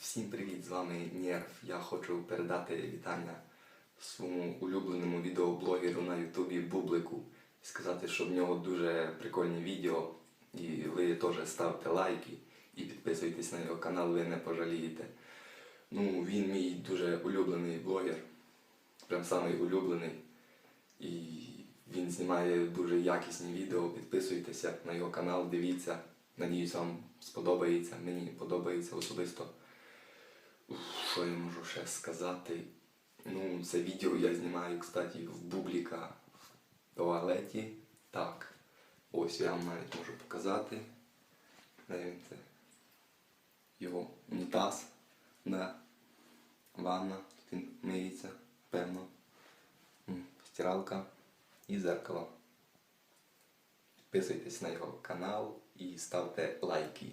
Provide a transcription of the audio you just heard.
Всім привіт, з вами Нерв. Я хочу передати вітання своєму улюбленому відеоблогеру на Ютубі Бублику. І сказати, що в нього дуже прикольні відео. І ви теж ставте лайки і підписуйтесь на його канал, ви не пожалієте. Ну, він мій дуже улюблений блогер. Прям самий улюблений. І він знімає дуже якісні відео. Підписуйтеся на його канал, дивіться. Надіюсь, вам сподобається. Мені подобається особисто. Що я можу ще сказати? Ну, це відео я знімаю, кстати, в Бубліка туалеті. Так. Ось я вам навіть можу показати. Це? Його унітаз. Да. Ванна. Тут він миється, певно. Стиралка і зеркало. Підписуйтесь на його канал і ставте лайки.